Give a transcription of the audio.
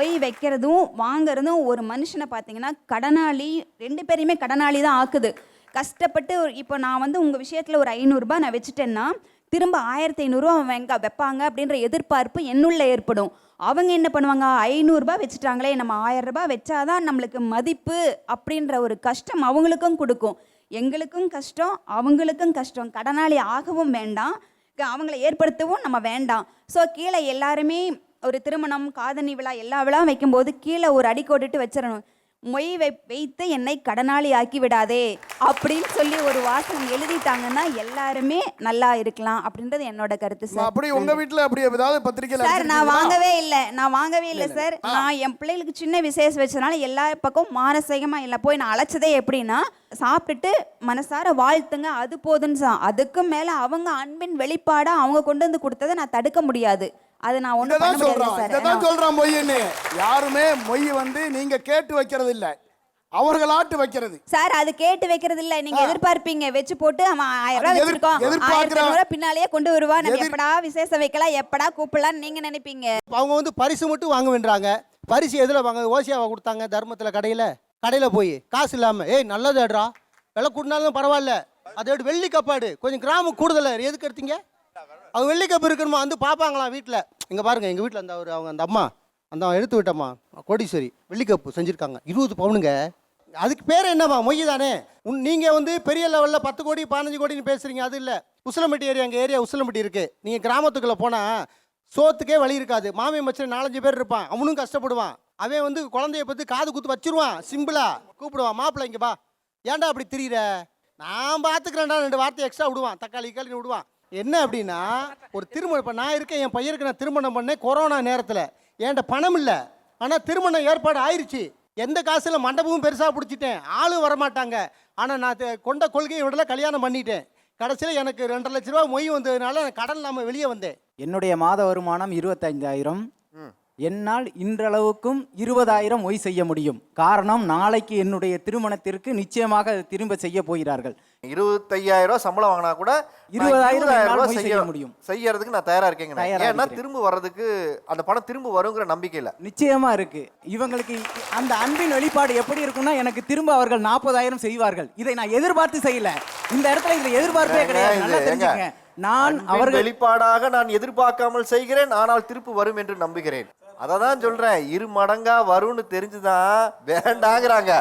போய் வைக்கிறதும் வாங்குறதும் ஒரு மனுஷனை பார்த்தீங்கன்னா கடனாளி ரெண்டு பேரையுமே கடனாளி தான் ஆக்குது. கஷ்டப்பட்டு ஒரு- இப்போ நான் வந்து உங்கள் விஷயத்தில் ஒரு ஐநூறுரூபா நான் வச்சுட்டேன்னா திரும்ப ஆயிரத்தி ஐநூறுரூவா அவன் எங்கே வைப்பாங்க அப்படின்ற எதிர்பார்ப்பு என்னுள்ள ஏற்படும். அவங்க என்ன பண்ணுவாங்க? ஐநூறுரூபா வச்சுட்டாங்களே நம்ம ஆயிரரூபா வச்சாதான் நம்மளுக்கு மதிப்பு அப்படின்ற ஒரு கஷ்டம் அவங்களுக்கும் கொடுக்கும். எங்களுக்கும் கஷ்டம் அவங்களுக்கும் கஷ்டம். கடனாளி ஆகவும் வேண்டாம். அவங்கள ஏற்படுத்தவும் நம்ம வேண்டாம். ஸோ கீழே எல்லாருமே ஒரு திருமணம் காதணி விழா எல்லா விழா வைக்கும்போது கீழே ஒரு அடிக்கோடிட்டு வச்சிடணும். மொய் வை வைத்து என்னை கடனாளி ஆக்கி விடாதே அப்படின்னு சொல்லி ஒரு வாசகம் எழுதிட்டாங்கன்னா எல்லாருமே நல்லா இருக்கலாம் அப்படின்றது என்னோட கருத்து சார் அப்படி உங்க வீட்டுல அப்படி ஏதாவது பத்திரிக்கையில சார் நான்? வாங்கவே இல்லை. நான் வாங்கவே இல்லை சார் நான் என் பிள்ளைகளுக்கு சின்ன விசேஷம் வச்சதுனால எல்லா பக்கம் மானசீகமாக இல்லை. போய் நான் அழைச்சதே எப்படின்னா சாப்பிட்டுட்டு மனசார வாழ்த்துங்க அது போதுன்னு அதுக்கும் மேலே அவங்க அன்பின் வெளிப்பாடா அவங்க கொண்டு வந்து கொடுத்ததை நான் தடுக்க முடியாது. அது நான் ஒன்றும் பண்ண இததான் முடியாது சொல்றான். சார். இததான் சொல்றான் மொய்ன்னு யாருமே மொய் வந்து நீங்க கேட்டு வைக்கிறது இல்ல. அவர்களாட்டு வைக்கிறது. சார் அது கேட்டு வைக்கிறது இல்ல. நீங்க எதிர்பார்ப்பீங்க. வச்சு போட்டு அவன் ஆயிரம் ரூபாய் எதிர்- வச்சிருக்கோம்? எதிர்பார்க்கிற- ஆயிரத்தி ஐநூறு ரூபாய் பின்னாலேயே கொண்டு வருவா நம்ம எதிர்- எப்படா விசேஷம் வைக்கலாம் எப்படா கூப்பிடலாம்னு நீங்க நினைப்பீங்க? அவங்க வந்து பரிசு மட்டும் வாங்க வேண்டாங்க. பரிசு எதில் வாங்க? ஓசியாவை கொடுத்தாங்க தர்மத்தில் கடையில்? கடையில் போய். காசு இல்லாமல் ஏய் நல்லதுடா விலை கூட்டினாலும் பரவாயில்ல. அதோட வெள்ளி கப்பாடு கொஞ்சம் கிராமம் கூடுதல. எதுக்கு எடுத்தீங்க? அவங்க வெள்ளிக்கப்பு இருக்கணுமா வந்து பார்ப்பாங்களாம் வீட்டில் இங்கே பாருங்க எங்கள் வீட்டில் அந்த ஒரு அவங்க அந்த அம்மா அந்த அவன் எடுத்து விட்டம்மா கோடீஸ்வரி வெள்ளிக்கப்பு செஞ்சுருக்காங்க. இருபது பவுனுங்க. அதுக்கு பேர் என்னம்மா மொய் தானே? உன் நீங்கள் வந்து பெரிய லெவலில் பத்து கோடி பதினஞ்சு கோடின்னு பேசுகிறீங்க அது இல்லை. உசிலம்பட்டி ஏரியா எங்கள் ஏரியா உசிலம்பட்டி இருக்குது நீங்கள் கிராமத்துக்குள்ளே போனால் சோத்துக்கே வழி இருக்காது. மாமி மச்சன் நாலஞ்சு பேர் இருப்பான். அவனும் கஷ்டப்படுவான். அவன் வந்து குழந்தைய பற்றி காது குத்து வச்சிருவான். சிம்பிளா கூப்பிடுவான். மாப்பிள்ளை இங்கே பா ஏன்டா அப்படி திரியிற? நான் பார்த்துக்கிறேன்டா ரெண்டு வார்த்தை எக்ஸ்ட்ரா விடுவான். தக்காளி கழினு விடுவான். என்ன அப்படின்னா ஒரு திருமணம் இப்போ நான் இருக்கேன் என் பையனுக்கு நான் திருமணம் பண்ணேன் கொரோனா நேரத்தில். என்கிட்ட பணம் இல்லை. ஆனால் திருமணம் ஏற்பாடு ஆயிடுச்சு எந்த காசில் மண்டபமும் பெருசாக பிடிச்சிட்டேன். ஆளும் வரமாட்டாங்க. ஆனால் நான் கொண்ட கொள்கையை விடல கல்யாணம் பண்ணிட்டேன். கடைசியில் எனக்கு ரெண்டரை லட்ச ரூபா மொய் வந்ததுனால கடன் இல்லாமல் வெளியே வந்தேன். என்னுடைய மாத வருமானம் இருபத்தைந்தாயிரம். என்னால் இன்றளவுக்கும் இருபதாயிரம் ஒய் செய்ய முடியும். காரணம் நாளைக்கு என்னுடைய திருமணத்திற்கு நிச்சயமாக திரும்ப செய்ய போகிறார்கள். இருபத்தையாயிரம் ரூபாய் சம்பளம் வாங்கினா கூட இருபதாயிரம் ரூபாய் போய் செய்ய முடியும். செய்யறதுக்கு நான் தயாரா இருக்கேங்க ஏன்னா. திரும்ப வர்றதுக்கு அந்த பணம் திரும்ப வருங்கிற நம்பிக்கையில. நிச்சயமா இருக்கு. இவங்களுக்கு அந்த அன்பின் வெளிப்பாடு எப்படி இருக்கும்னா எனக்கு திரும்ப அவர்கள் நாற்பதாயிரம் செய்வார்கள். இதை நான் எதிர்பார்த்து செய்யல. இந்த இடத்துல இதுல எதிர்பார்ப்பே கிடையாது. நல்லா தெரிஞ்சுங்க நான் அவர்கள் வெளிப்பாடாக நான் எதிர்பார்க்காமல் செய்கிறேன் ஆனால் திருப்பு வரும் என்று நம்புகிறேன். அதை தான் சொல்கிறேன் இரு மடங்காக வரும்னு தெரிஞ்சுதான் வேண்டாங்கிறாங்க.